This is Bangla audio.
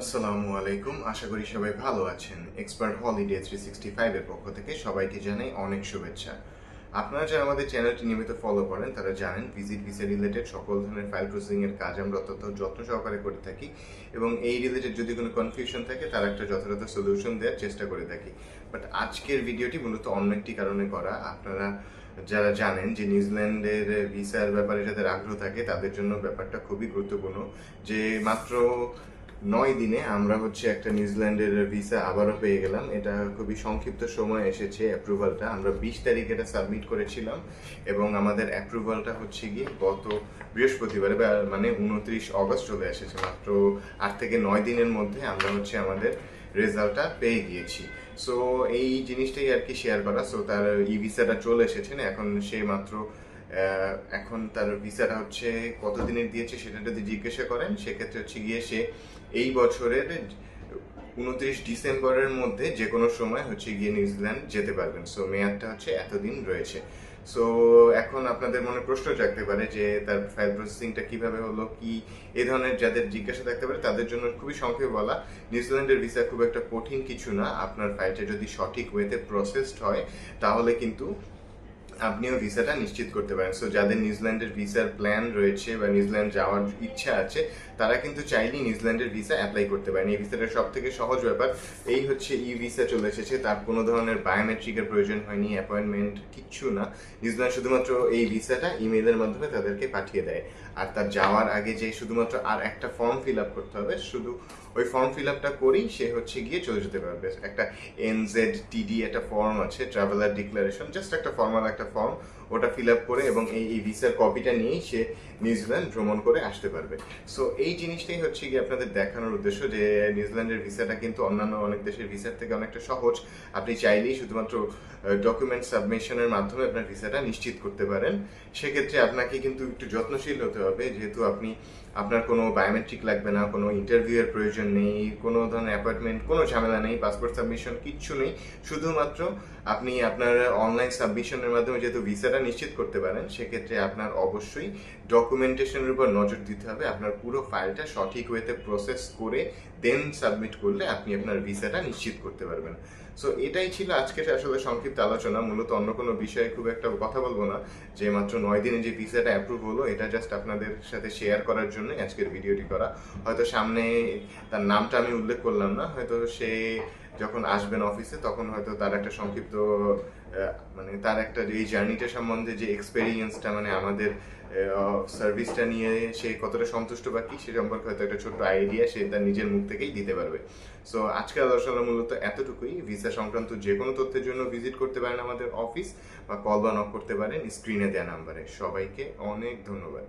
আসসালামু আলাইকুম। আশা করি সবাই ভালো আছেন। এক্সপার্ট হলিডে থ্রি সিক্সটি ফাইভের পক্ষ থেকে সবাইকে জানাই অনেক শুভেচ্ছা। আপনারা যারা আমাদের চ্যানেলটি নিয়মিত ফলো করেন, তারা জানেন ভিজিট ভিসা রিলেটেড সকল ধরনের ফাইল প্রসেসিং এর কাজ আমরা অত্যন্ত যত্ন সহকারে করে থাকি এবং এই রিলেটেড যদি কোনো কনফিউশন থাকে, তার একটা যথাযথ সলিউশন দেওয়ার চেষ্টা করে থাকি। বাট আজকের ভিডিওটি মূলত অন্য একটি কারণে করা। আপনারা যারা জানেন যে নিউজিল্যান্ডের ভিসার ব্যাপারে যাদের আগ্রহ থাকে, তাদের জন্য ব্যাপারটা খুবই গুরুত্বপূর্ণ। যে মাত্র নয় দিনে আমরা হচ্ছে একটা নিউজিল্যান্ডের ভিসা আবারও পেয়ে গেলাম। এটা খুবই সংক্ষিপ্ত সময় এসেছে অ্যাপ্রুভালটা আমরা বিশ তারিখ এটা সাবমিট করেছিলাম এবং আমাদের অ্যাপ্রুভালটা হচ্ছে গিয়ে গত বৃহস্পতিবারে মানে উনত্রিশ অগস্ট চলে এসেছে। মাত্র আট থেকে নয় দিনের মধ্যে আমরা হচ্ছে আমাদের রেজাল্টটা পেয়ে গিয়েছি। সো এই জিনিসটাই আর কি শেয়ার করা। সো তার ই ভিসাটা চলে এসেছেন এখন সে মাত্র এখন তার ভিসাটা হচ্ছে কতদিনের দিয়েছে সেটা যদি জিজ্ঞাসা করেন, সেক্ষেত্রে হচ্ছে গিয়ে সে এই বছরের উনত্রিশ ডিসেম্বরের মধ্যে যে কোনো সময় হচ্ছে গিয়ে নিউজিল্যান্ড যেতে পারবেন। সো মেয়াদটা হচ্ছে এতদিন রয়েছে। সো এখন আপনাদের মনে প্রশ্ন জাগতে পারে যে তার ফাইল প্রসেসিংটা কীভাবে হলো, কি এ ধরনের যাদের জিজ্ঞাসা থাকতে পারে, তাদের জন্য খুবই সংক্ষেপে বলা, নিউজিল্যান্ডের ভিসা খুব একটা কঠিন কিছু না। আপনার ফাইলটা যদি সঠিক ওয়েতে প্রসেসড হয়, তাহলে কিন্তু আপনিও ভিসাটা নিশ্চিত করতে পারেন। সো যাদের নিউজিল্যান্ডের ভিসার প্ল্যান রয়েছে বা নিউজিল্যান্ড যাওয়ার ইচ্ছা আছে, তারা কিন্তু চাইলেই নিউজিল্যান্ডের ভিসা অ্যাপ্লাই করতে পারেন। এই ভিসাটা সব থেকে সহজ ব্যাপার। এই হচ্ছে ই ভিসা চলে এসেছে। তার কোনো ধরনের বায়োমেট্রিকের প্রয়োজন হয়নি অ্যাপয়েন্টমেন্ট কিচ্ছু না। নিউজিল্যান্ড শুধুমাত্র এই ভিসাটা ইমেইলের মাধ্যমে তাদেরকে পাঠিয়ে দেয়। আর তার যাওয়ার আগে যে শুধুমাত্র আর একটা ফর্ম ফিল আপ করতে হবে, শুধু ওই ফর্ম ফিল আপটা করেই সে হচ্ছে গিয়ে চলে যেতে পারবে। একটা এনজেড টিডি একটা ফর্ম আছে ট্রাভেলার ডিক্লারেশন জাস্ট একটা ফর্মাল একটা ফর্ম ওটা ফিল আপ করে এবং এই ভিসার কপিটা নিয়েই সে নিউজিল্যান্ড ভ্রমণ করে আসতে পারবে। সো এই জিনিসটাই হচ্ছে গিয়ে আপনাদের দেখানোর উদ্দেশ্য যে নিউজিল্যান্ডের ভিসাটা কিন্তু অন্যান্য অনেক দেশের ভিসার থেকে অনেকটা সহজ। আপনি চাইলেই শুধুমাত্র ডকুমেন্ট সাবমিশনের মাধ্যমে আপনার ভিসাটা নিশ্চিত করতে পারেন। সেক্ষেত্রে আপনাকে কিন্তু একটু যত্নশীল হতে হবে। যেহেতু আপনি, আপনার কোনো বায়োমেট্রিক লাগবে না, কোনো ইন্টারভিউয়ের প্রয়োজন নেই, কোনো ধরনের অ্যাপয়েন্টমেন্ট কোনো ঝামেলা নেই পাসপোর্ট সাবমিশন কিচ্ছু নেই। শুধুমাত্র আপনি আপনার অনলাইন সাবমিশনের মাধ্যমে যেহেতু ভিসাটা নিশ্চিত করতে পারেন, সেক্ষেত্রে আপনার অবশ্যই ডকুমেন্টেশনের উপর নজর দিতে হবে। আপনার পুরো ফাইলটা সঠিক ওয়েতে প্রসেস করে দেন সাবমিট করলে আপনি আপনার ভিসাটা নিশ্চিত করতে পারবেন। সো এটাই ছিল আজকের আসলে সংক্ষিপ্ত আলোচনা। মূলত অন্য কোনো বিষয়ে খুব একটা কথা বলব না। যে মাত্র নয় দিনে যে ভিসাটা অ্যাপ্রুভ হলো, এটা জাস্ট আপনাদের সাথে শেয়ার করার জন্য আজকের ভিডিওটি করা। হয়তো সামনে তার নামটা আমি উল্লেখ করলাম না, হয়তো সে যখন আসবেন অফিসে তখন হয়তো তার একটা সংক্ষিপ্ত মানে তার একটা এই জার্নিটা সম্বন্ধে যে এক্সপেরিয়েন্সটা মানে আমাদের সার্ভিসটা নিয়ে সে কতটা সন্তুষ্ট বা কি, সে সম্পর্কে হয়তো একটা ছোট্ট আইডিয়া সে তার নিজের মুখ থেকেই দিতে পারবে। সো আজকের আলোচনা মূলত এতটুকুই। ভিসা সংক্রান্ত যে কোনো তথ্যের জন্য ভিজিট করতে পারেন আমাদের অফিস বা কল বা নক করতে পারেন স্ক্রিনে দেওয়া নাম্বারে সবাইকে অনেক ধন্যবাদ।